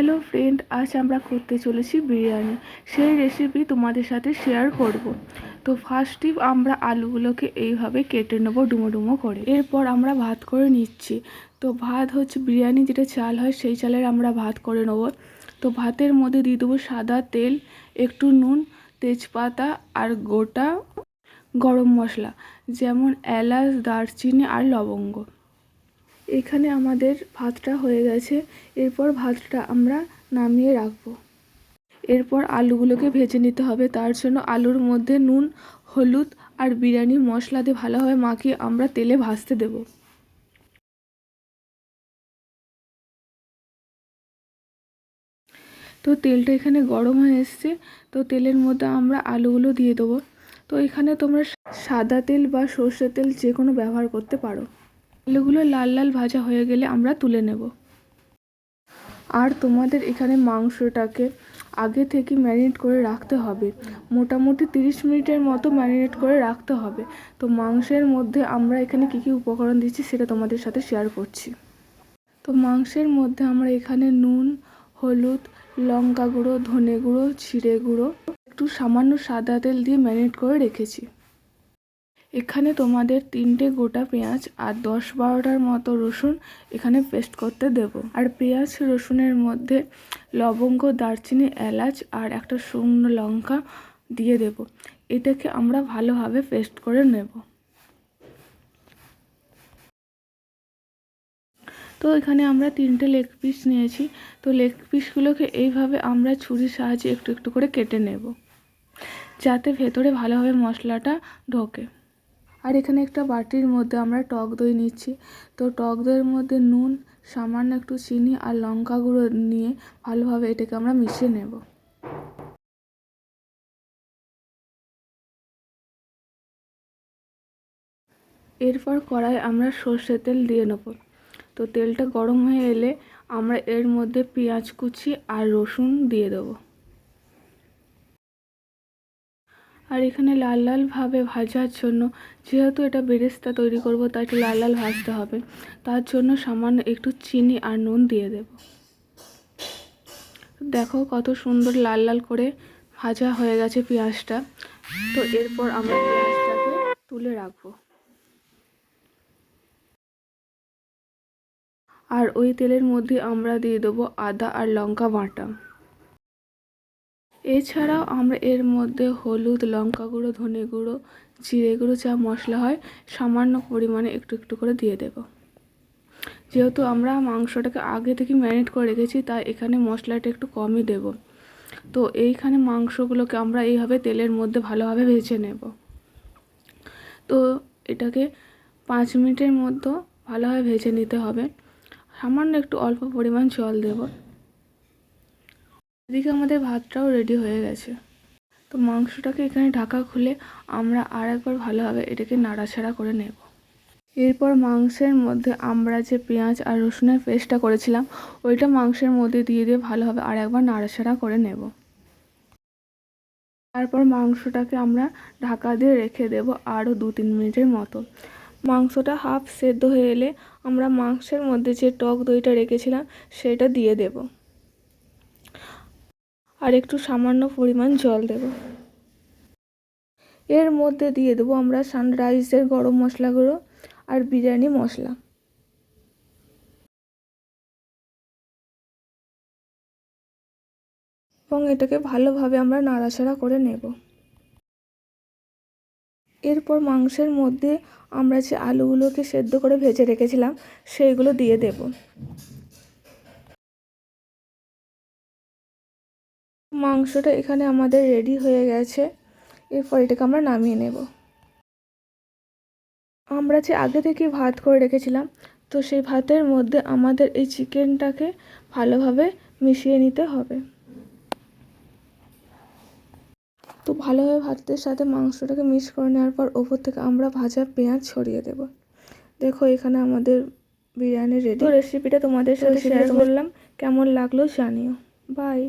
Hello friend আজ আমরা করতে চলেছি বিরিয়ানি। সেই রেসিপি তোমাদের সাথে শেয়ার করব। তো ফার্স্টই আমরা আলুগুলোকে এইভাবে কেটে নেব ডুমো ডুমো করে। এরপর আমরা ভাত করে নিচ্ছি। তো ভাত হচ্ছে বিরিয়ানি, যেটা চাল হয়, সেই চালের আমরা ভাত করে নেব। তো ভাতের মধ্যে দিয়ে দেবো সাদা তেল, একটু নুন, তেজপাতা আর গোটা গরম মশলা, যেমন এলাচ, দারচিনি আর লবঙ্গ। এখানে আমাদের ভাতটা হয়ে গেছে। এরপর ভাতটা আমরা নামিয়ে রাখব। এরপর আলুগুলোকে ভেজে নিতে হবে। তার জন্য আলুর মধ্যে নুন, হলুদ আর বিরিয়ানি মশলা দিয়ে ভালোভাবে মাখিয়ে আমরা তেলে ভাজতে দেব। তো তেলটা এখানে গরম হয়ে এসছে। তো তেলের মধ্যে আমরা আলুগুলো দিয়ে দেবো। তো এখানে তোমরা সাদা তেল বা সর্ষের তেল যে কোনো ব্যবহার করতে পারো। আলুগুলো লাল লাল ভাজা হয়ে গেলে আমরা তুলে নেব। আর তোমাদের এখানে মাংসটাকে আগে থেকে ম্যারিনেট করে রাখতে হবে। মোটামুটি তিরিশ মিনিটের মতো ম্যারিনেট করে রাখতে হবে। তো মাংসের মধ্যে আমরা এখানে কী কী উপকরণ দিচ্ছি সেটা তোমাদের সাথে শেয়ার করছি। তো মাংসের মধ্যে আমরা এখানে নুন, হলুদ, লঙ্কা গুঁড়ো, ধনে গুঁড়ো, জিরে গুঁড়ো একটু সামান্য সাদা তেল দিয়ে ম্যারিনেট করে রেখেছি। এখানে তোমাদের তিনটে গোটা পেঁয়াজ আর দশ বারোটার মতো রসুন এখানে পেস্ট করতে দেব। আর পেঁয়াজ, রসুনের মধ্যে লবঙ্গ, দারচিনি, এলাচ আর একটা শুকনো লঙ্কা দিয়ে দেব। এটাকে আমরা ভালোভাবে পেস্ট করে নেব। তো এখানে আমরা তিনটে লেগ পিস নিয়েছি। তো লেগ পিসগুলোকে এইভাবে আমরা ছুরির সাহায্যে একটু একটু করে কেটে নেব। যাতে ভেতরে ভালোভাবে মশলাটা ঢোকে। আর এখানে একটা বাটির মধ্যে আমরা টক দই নিচ্ছি। তো টক দইয়ের মধ্যে নুন, সামান্য একটু চিনি আর লঙ্কা গুঁড়ো নিয়ে ভালোভাবে এটাকে আমরা মিশিয়ে নেব। এরপর কড়াই আমরা সর্ষের তেল দিয়ে নেব। তো তেলটা গরম হয়ে এলে আমরা এর মধ্যে পেঁয়াজ কুচি আর রসুন দিয়ে দেবো। আর এখানে লাল লালভাবে ভাজার জন্য যেহেতু এটা বেরেস্তা তৈরি করব তাই একটু লাল লাল ভাজতে হবে। তার জন্য সামান্য একটু চিনি আর নুন দিয়ে দেব। দেখো কত সুন্দর লাল লাল করে ভাজা হয়ে গেছে পেঁয়াজটা। তো এরপর আমরা পেঁয়াজটাকে তুলে রাখব। আর ওই তেলের মধ্যে আমরা দিয়ে দেবো আদা আর লঙ্কা বাটা। এছাড়াও আমরা এর মধ্যে হলুদ, লঙ্কা গুঁড়ো, ধনে গুঁড়ো, জিরে গুঁড়ো যা মশলা হয় সামান্য পরিমাণে একটু একটু করে দিয়ে দেব। যেহেতু আমরা মাংসটাকে আগে থেকে ম্যারিনেট করে রেখেছি, তাই এখানে মশলাটা একটু কমই দেব। তো এইখানে মাংসগুলোকে আমরা এইভাবে তেলের মধ্যে ভালোভাবে ভেজে নেব। তো এটাকে পাঁচ মিনিটের মধ্যে ভালোভাবে ভেজে নিতে হবে। সামান্য একটু অল্প পরিমাণ জল দেবো। এদিকে আমাদের ভাতটাও রেডি হয়ে গেছে। তো মাংসটাকে এখানে ঢাকা খুলে আমরা আর একবার ভালোভাবে এটাকে নাড়াচাড়া করে নেব। এরপর মাংসের মধ্যে আমরা যে পেঁয়াজ আর রসুনের পেস্টটা করেছিলাম, ওইটা মাংসের মধ্যে দিয়ে দিয়ে ভালোভাবে আর একবার নাড়াচাড়া করে নেব। তারপর মাংসটাকে আমরা ঢাকা দিয়ে রেখে দেব আরও দু তিন মিনিটের মতো। মাংসটা হাফ সেদ্ধ হয়ে এলে আমরা মাংসের মধ্যে যে টক দইটা রেখেছিলাম, সেটা দিয়ে দেবো। আর একটু সামান্য পরিমাণ জল দেব। এর মধ্যে দিয়ে দেবো আমরা সানরাইজের গরম মশলা গুঁড়ো আর বিরিয়ানি মশলা। এবং এটাকে ভালোভাবে আমরা নাড়াচাড়া করে নেব। এরপর মাংসের মধ্যে আমরা যে আলুগুলোকে সেদ্ধ করে ভেজে রেখেছিলাম, সেইগুলো দিয়ে দেব। মাংসটা এখানে আমাদের রেডি হয়ে গেছে। এরপর এটাকে আমরা নামিয়ে নেব। আমরা যে আগে থেকে ভাত করে রেখেছিলাম তো সেই ভাতের মধ্যে আমাদের এই চিকেনটাকে ভালোভাবে মিশিয়ে নিতে হবে। তো ভালোভাবে ভাতের সাথে মাংসটাকে মিক্স করে নেওয়ার পর ওপর থেকে আমরা ভাজা পেঁয়াজ ছড়িয়ে দেব। দেখো এখানে আমাদের বিরিয়ানি রেডি রেসিপিটা তোমাদের সাথে শেয়ার করলাম। কেমন লাগল জানিও। বাই